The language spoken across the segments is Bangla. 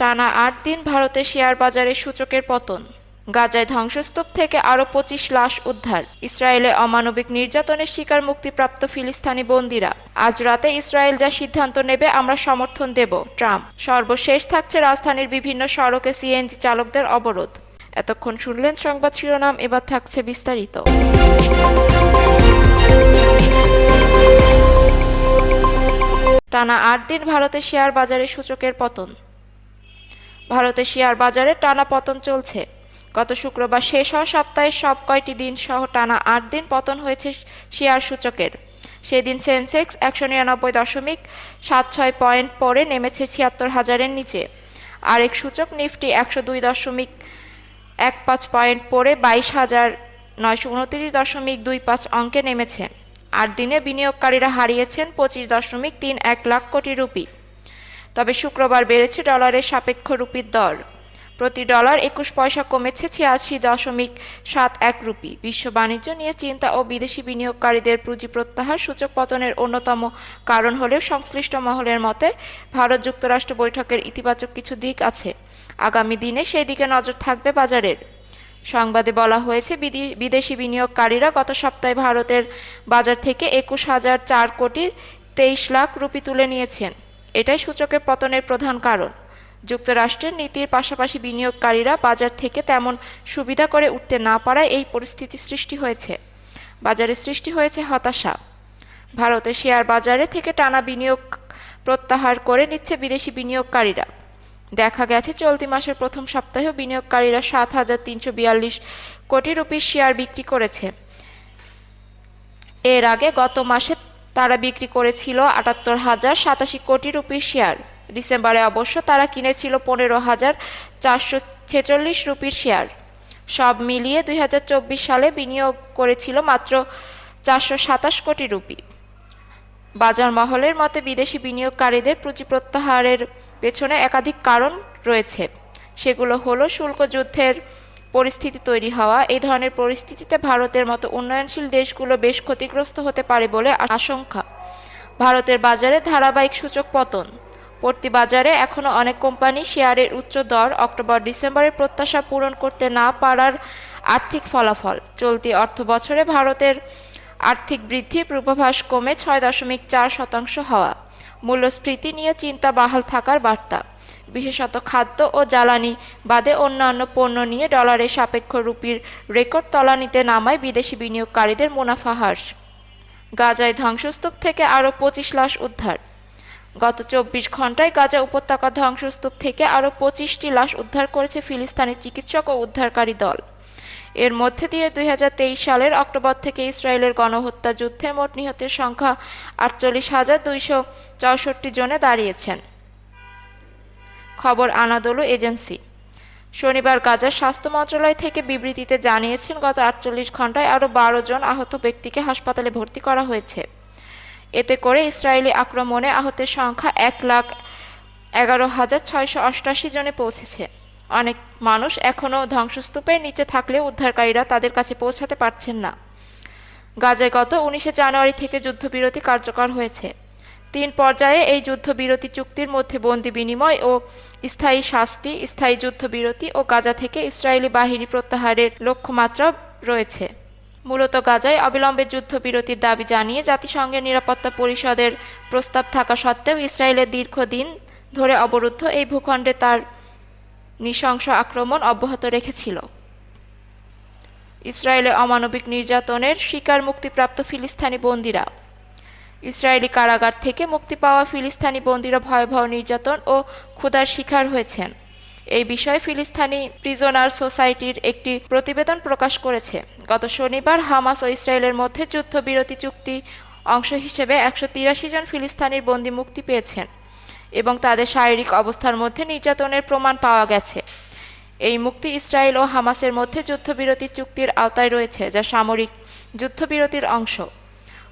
টানা আট দিন ভারতের শেয়ার বাজারে সূচকের পতন। গাজায় ধ্বংসস্তূপ থেকে আরও পঁচিশ লাশ উদ্ধার। ইসরায়েলে অমানবিক নির্যাতনের শিকার মুক্তিপ্রাপ্ত ফিলিস্তানি বন্দীরা। আজ রাতে ইসরায়েল যা সিদ্ধান্ত নেবে, আমরা সমর্থন দেব, ট্রাম্প। সর্বশেষ থাকছে রাজধানীর বিভিন্ন সড়কে সিএনজি চালকদের অবরোধ। এতক্ষণ শুনলেন সংবাদ শিরোনাম, এবার থাকছে বিস্তারিত। টানা আট দিন ভারতের শেয়ার বাজারে সূচকের পতন। ভারতের শেয়ার বাজারে টানা পতন চলছে। গত শুক্রবার শেষ হওয়া সপ্তাহের সব কয়টি দিন সহ টানা আট দিন পতন হয়েছে শেয়ার সূচকের। সেদিন সেন্সেক্স একশো নিরানব্বই দশমিক সাত ছয় পয়েন্ট পরে নেমেছে ছিয়াত্তর হাজারের নিচে। আরেক সূচক নিফটি একশো দুই দশমিক এক পাঁচ পয়েন্ট পরে বাইশ হাজার নয়শো উনত্রিশ দশমিক দুই পাঁচ অঙ্কে নেমেছে। আট দিনে বিনিয়োগকারীরা হারিয়েছেন পঁচিশ দশমিক তিন এক লাখ কোটি রুপি। তবে শুক্রবার বেড়েছে ডলারের সাপেক্ষ রুপির দর। প্রতি ডলার একুশ পয়সা কমেছে ছিয়াশি দশমিক সাত এক রুপি। বিশ্ব বাণিজ্য নিয়ে চিন্তা ও বিদেশি বিনিয়োগকারীদের পুঁজি প্রত্যাহার সূচক পতনের অন্যতম কারণ হলেও সংশ্লিষ্ট মহলের মতে, ভারত যুক্তরাষ্ট্র বৈঠকের ইতিবাচক কিছু দিক আছে। আগামী দিনে সেই দিকে নজর থাকবে বাজারের। সংবাদে বলা হয়েছে, বিদি- বিদেশি বিনিয়োগকারীরা গত সপ্তাহে ভারতের বাজার থেকে একুশ হাজার চার কোটি তেইশ লাখ রুপি তুলে নিয়েছেন। এটাই সূচকের পতনের প্রধান কারণ। যুক্তরাষ্ট্রের নীতির পাশাপাশি বিনিয়োগকারীরা বাজার থেকে তেমন সুবিধা করে উঠতে না পারায় এই পরিস্থিতি সৃষ্টি হয়েছে। বাজারে সৃষ্টি হয়েছে হতাশা। ভারতের শেয়ার বাজারে থেকে টানা বিনিয়োগ প্রত্যাহার করে নিচ্ছে বিদেশি বিনিয়োগকারীরা। দেখা গেছে, চলতি মাসের প্রথম সপ্তাহেও বিনিয়োগকারীরা সাত হাজার তিনশো বিয়াল্লিশ কোটি রুপির শেয়ার বিক্রি করেছে। এর আগে গত মাসে তারা বিক্রি করেছিল আটাত্তর হাজার সাতাশি কোটি রুপির শেয়ার। ডিসেম্বরে অবশ্য তারা কিনেছিল পনেরো হাজার চারশো ছেচল্লিশ রুপির শেয়ার। সব মিলিয়ে দু হাজার চব্বিশ সালে বিনিয়োগ করেছিল মাত্র চারশো সাতাশ কোটি রুপি। বাজার মহলের মতে বিদেশি বিনিয়োগকারীদের পুঁজি প্রত্যাহারের পেছনে একাধিক কারণ রয়েছে। সেগুলো হলো শুল্ক যুদ্ধের পরিস্থিতি তৈরি হওয়া। এই ধরনের পরিস্থিতিতে ভারতের মতো উন্নয়নশীল দেশগুলো বেশ ক্ষতিগ্রস্ত হতে পারে বলে আশঙ্কা। ভারতের বাজারে ধারাবাহিক সূচক পতন। পড়তি বাজারে এখনও অনেক কোম্পানি শেয়ারের উচ্চ দর অক্টোবর ডিসেম্বরের প্রত্যাশা পূরণ করতে না পারার আর্থিক ফলাফল। চলতি অর্থ বছরে ভারতের আর্থিক বৃদ্ধি পূর্বাভাস কমে ছয় দশমিক চার শতাংশ হওয়া। মূল্যস্ফীতি নিয়ে চিন্তা বাহাল থাকার বার্তা। বিশেষত খাদ্য ও জ্বালানি বাদে অন্যান্য পণ্য নিয়ে ডলারের সাপেক্ষ রুপির রেকর্ড তলানিতে নামায় বিদেশি বিনিয়োগকারীদের মুনাফা হ্রাস। গাজায় ধ্বংসস্তূপ থেকে আরও পঁচিশ লাশ উদ্ধার। গত চব্বিশ ঘন্টায় গাজা উপত্যকা ধ্বংসস্তূপ থেকে আরও পঁচিশটি লাশ উদ্ধার করেছে ফিলিস্তিনি চিকিৎসক ও উদ্ধারকারী দল। এর মধ্যে দিয়ে দুই হাজার তেইশ সালের অক্টোবর থেকে ইসরায়েলের গণহত্যা যুদ্ধে মোট নিহতের সংখ্যা আটচল্লিশ হাজার দুইশো চৌষট্টি জনে দাঁড়িয়েছেন। খবর আনাদোলু এজেন্সি। শনিবার গাজার স্বাস্থ্য মন্ত্রণালয় থেকে বিবৃতিতে জানিয়েছেন, গত আটচল্লিশ ঘন্টায় আরও বারো জন আহত ব্যক্তিকে হাসপাতালে ভর্তি করা হয়েছে। এতে করে ইসরায়েলি আক্রমণে আহতের সংখ্যা এক লাখ এগারো হাজার ছয়শো অষ্টাশি জনে পৌঁছেছে। অনেক মানুষ এখনও ধ্বংসস্তূপের নিচে থাকলেও উদ্ধারকারীরা তাদের কাছে পৌঁছাতে পারছেন না। গাজায় গত উনিশে জানুয়ারি থেকে যুদ্ধবিরতি কার্যকর হয়েছে। তিন পর্যায়ে এই যুদ্ধবিরতি চুক্তির মধ্যে বন্দি বিনিময় ও স্থায়ী শাস্তি, স্থায়ী যুদ্ধবিরতি ও গাজা থেকে ইসরায়েলি বাহিনী প্রত্যাহারের লক্ষ্যমাত্রা রয়েছে। মূলত গাজায় অবিলম্বে যুদ্ধবিরতির দাবি জানিয়ে জাতিসংঘের নিরাপত্তা পরিষদের প্রস্তাব থাকা সত্ত্বেও ইসরায়েলের দীর্ঘদিন ধরে অবরুদ্ধ এই ভূখণ্ডে তার নৃশংস আক্রমণ অব্যাহত রেখেছিল। ইসরায়েলে অমানবিক নির্যাতনের শিকার মুক্তিপ্রাপ্ত ফিলিস্তানি বন্দীরা। ইসরায়েলি কারাগার থেকে মুক্তি পাওয়া ফিলিস্তানি বন্দীরা ভয়াবহ নির্যাতন ও ক্ষুধার শিকার হয়েছেন। এই বিষয়ে ফিলিস্তানি প্রিজনার সোসাইটির একটি প্রতিবেদন প্রকাশ করেছে। গত শনিবার হামাস ও ইসরায়েলের মধ্যে যুদ্ধবিরতি চুক্তি অংশ হিসেবে একশো তিরাশি জন ফিলিস্তানির বন্দী মুক্তি পেয়েছেন। এবং তাদের শারীরিক অবস্থার মধ্যে নির্যাতনের প্রমাণ পাওয়া গেছে। এই মুক্তি ইসরায়েল ও হামাসের মধ্যে যুদ্ধবিরতি চুক্তির আওতায় রয়েছে, যা সামরিক যুদ্ধবিরতির অংশ।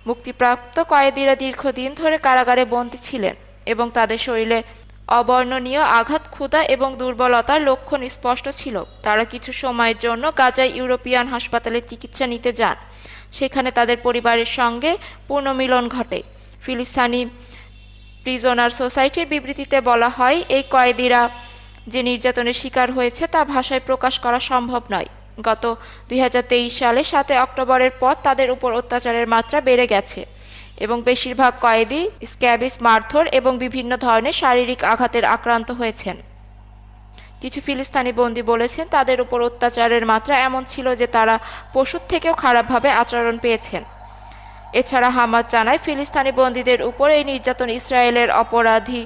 মুক্তিপ্রাপ্ত কয়েদিরা দীর্ঘদিন ধরে কারাগারে বন্দী ছিলেন এবং তাদের শরীরে অবর্ণনীয় আঘাত, ক্ষুধা এবং দুর্বলতার লক্ষণ স্পষ্ট ছিল। তারা কিছু সময়ের জন্য গাজায় ইউরোপিয়ান হাসপাতালে চিকিৎসা নিতে যান। সেখানে তাদের পরিবারের সঙ্গে পুনর্মিলন ঘটে। ফিলিস্তিনি প্রিজনার সোসাইটির বিবৃতিতে বলা হয়, এই কয়েদিরা যে নির্যাতনের শিকার হয়েছে তা ভাষায় প্রকাশ করা সম্ভব নয়। গত দুই হাজার তেইশ সালে সাতে অক্টোবরের পর তাদের উপর অত্যাচারের মাত্রা বেড়ে গেছে এবং বেশিরভাগ কয়েদি স্ক্যাবিস, মারধর এবং বিভিন্ন ধরনের শারীরিক আঘাতের আক্রান্ত হয়েছেন। কিছু ফিলিস্তানি বন্দি বলেছেন, তাদের উপর অত্যাচারের মাত্রা এমন ছিল যে তারা পশুর থেকেও খারাপভাবে আচরণ পেয়েছেন। এছাড়া হামাদ জানায়, ফিলিস্তানি বন্দীদের উপর এই নির্যাতন ইসরায়েলের অপরাধী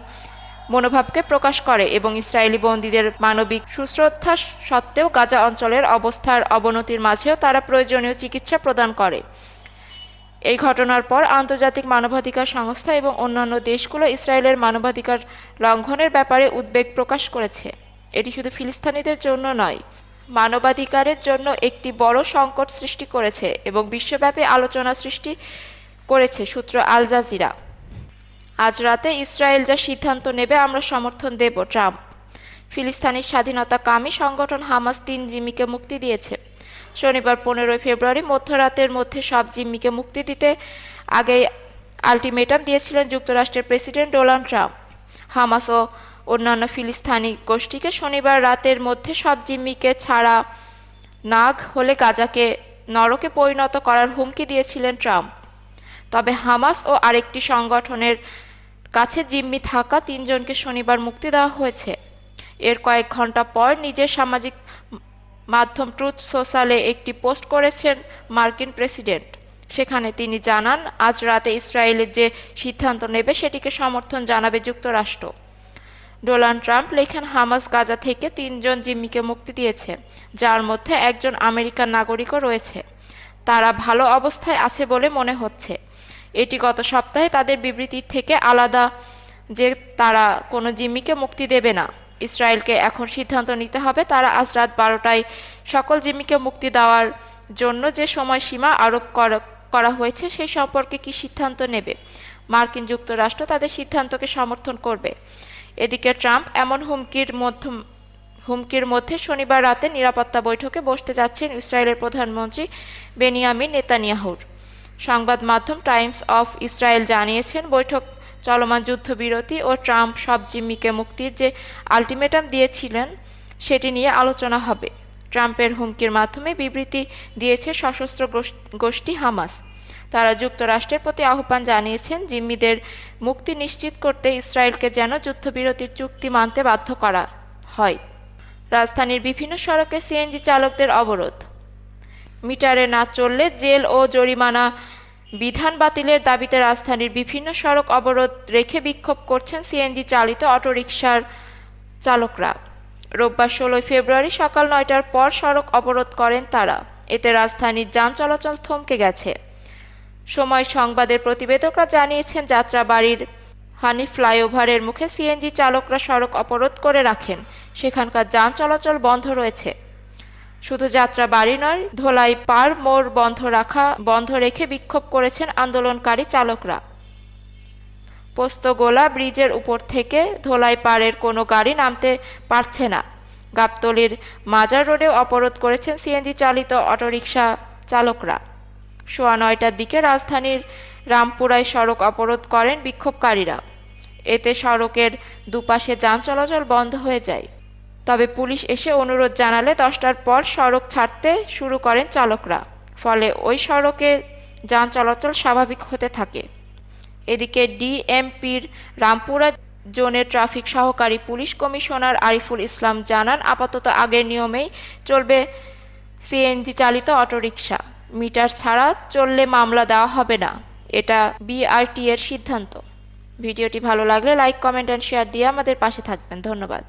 মনোভাবকে প্রকাশ করে এবং ইসরায়েলি বন্দীদের মানবিক সুশ্রদ্ধা সত্ত্বেও গাজা অঞ্চলের অবস্থার অবনতির মাঝেও তারা প্রয়োজনীয় চিকিৎসা প্রদান করে। এই ঘটনার পর আন্তর্জাতিক মানবাধিকার সংস্থা এবং অন্যান্য দেশগুলো ইসরায়েলের মানবাধিকার লঙ্ঘনের ব্যাপারে উদ্বেগ প্রকাশ করেছে। এটি শুধু ফিলিস্তানিদের জন্য নয় মানবাধিকারের জন্য একটি বড় সংকট সৃষ্টি করেছে এবং বিশ্বব্যাপী আলোচনা সৃষ্টি করেছে, সূত্র আল জাজিরা। আজ রাতে ইসরায়েল যা সিদ্ধান্ত নেবে, আমরা সমর্থন দেব, ট্রাম্প। ফিলিস্তিনি স্বাধীনতাকামী সংগঠন হামাস তিন জিম্মিকে মুক্তি দিয়েছে। শনিবার পনেরোই ফেব্রুয়ারি মধ্যরাতের মধ্যে সব জিম্মিকে মুক্তি দিতে আগে আলটিমেটাম দিয়েছিলেন যুক্তরাষ্ট্রের প্রেসিডেন্ট ডোনাল্ড ট্রাম্প। হামাস ও অন্যান্য ফিলিস্তানি গোষ্ঠীকে শনিবার রাতের মধ্যে সব জিম্মিকে ছাড়া নাগ হলে গাজাকে, নরকে পরিণত করার হুমকি দিয়েছিলেন ট্রাম্প। তবে হামাস ও আরেকটি সংগঠনের কাছে জিম্মি থাকা তিনজনকে শনিবার মুক্তি দেওয়া হয়েছে। এর কয়েক ঘণ্টা পর নিজের সামাজিক মাধ্যম ট্রুথ সোশ্যালে একটি পোস্ট করেছেন মার্কিন প্রেসিডেন্ট। সেখানে তিনি জানান, আজ রাতে ইসরায়েলের যে সিদ্ধান্ত নেবে সেটিকে সমর্থন জানাবে যুক্তরাষ্ট্র। ডোনাল্ড ট্রাম্প লেখেন, হামাস গাজা থেকে তিনজন জিম্মিকে মুক্তি দিয়েছে, যার মধ্যে একজন আমেরিকান নাগরিকও রয়েছে। তারা ভালো অবস্থায় আছে বলে মনে হচ্ছে। এটি গত সপ্তাহে তাদের বিবৃতির থেকে আলাদা যে তারা কোনো জিম্মিকে মুক্তি দেবে না। ইসরায়েলকে এখন সিদ্ধান্ত নিতে হবে তারা আজ রাত বারোটায় সকল জিম্মিকে মুক্তি দেওয়ার জন্য যে সময়সীমা আরোপ করা হয়েছে সেই সম্পর্কে কি সিদ্ধান্ত নেবে? মার্কিন যুক্তরাষ্ট্র তাদের সিদ্ধান্তকে সমর্থন করবে। এদিকে ট্রাম্প এমন হুমকির মধ্যম হুমকির মধ্যে শনিবার রাতে নিরাপত্তা বৈঠকে বসতে যাচ্ছেন ইসরায়েলের প্রধানমন্ত্রী বেনিয়ামিন নেতানিয়াহুর। সংবাদ মাধ্যম টাইমস অফ ইসরায়েল জানিয়েছেন, বৈঠক চলমান যুদ্ধবিরতি ও ট্রাম্প সব জিম্মিকে মুক্তির যে আলটিমেটাম দিয়েছিলেন, সেটি নিয়ে আলোচনা হবে। ট্রাম্পের হুমকির মাধ্যমে বিবৃতি দিয়েছে সশস্ত্র গোষ্ঠী হামাস। তারা যুক্তরাষ্ট্রের প্রতি আহ্বান জানিয়েছেন, জিম্মিদের মুক্তি নিশ্চিত করতে ইসরায়েলকে যেন যুদ্ধবিরতির চুক্তি মানতে বাধ্য করা হয়। রাজধানীর বিভিন্ন সড়কে সিএনজি চালকদের অবরোধ। মিটারে না চললে জেল ও জরিমানা বিধান বাতিলের দাবিতে রাজধানীর বিভিন্ন সড়ক অবরোধ রেখে বিক্ষোভ করছেন সিএনজি চালিত অটোরিকশার চালকরা। রোববার ষোলোই ফেব্রুয়ারি সকাল নয়টার পর সড়ক অবরোধ করেন তারা। এতে রাজধানীর যান চলাচল থমকে গেছে। সময় সংবাদের প্রতিবেদকরা জানিয়েছেন, যাত্রাবাড়ির হানি ফ্লাইওভারের মুখে সিএনজি চালকরা সড়ক অবরোধ করে রাখেন। সেখানকার যান চলাচল বন্ধ রয়েছে। শুধু যাত্রা বাড়ি নয়, ধোলাই পার মোড় বন্ধ রাখা, বন্ধ রেখে বিক্ষোভ করেছেন আন্দোলনকারী চালকরা। পোস্তগোলা ব্রিজের উপর থেকে ধোলাই পাড়ের কোনো গাড়ি নামতে পারছে না। গাবতলির মাজার রোডে অবরোধ করেছেন সিএনজি চালিত অটোরিকশা চালকরা। সোয়া নয়টার দিকে রাজধানীর রামপুরায় সড়ক অবরোধ করেন বিক্ষোভকারীরা। এতে সড়কের দুপাশে যান চলাচল বন্ধ হয়ে যায়। তবে পুলিশ এসে অনুরোধ জানালে দশটার পর সড়ক ছাড়তে শুরু করেন চালকরা। ফলে ওই সড়কে যান চলাচল স্বাভাবিক হতে থাকে। এদিকে ডিএমপির রামপুরা জোনের ট্রাফিক সহকারী পুলিশ কমিশনার আরিফুল ইসলাম জানান, আপাতত আগের নিয়মেই চলবে সিএনজি চালিত অটোরিকশা। মিটার ছাড়া চললে মামলা দেওয়া হবে না। এটা বিআরটি এর সিদ্ধান্ত। ভিডিওটি ভালো লাগলে লাইক, কমেন্ট অ্যান্ড শেয়ার দিয়ে আমাদের পাশে থাকবেন। ধন্যবাদ।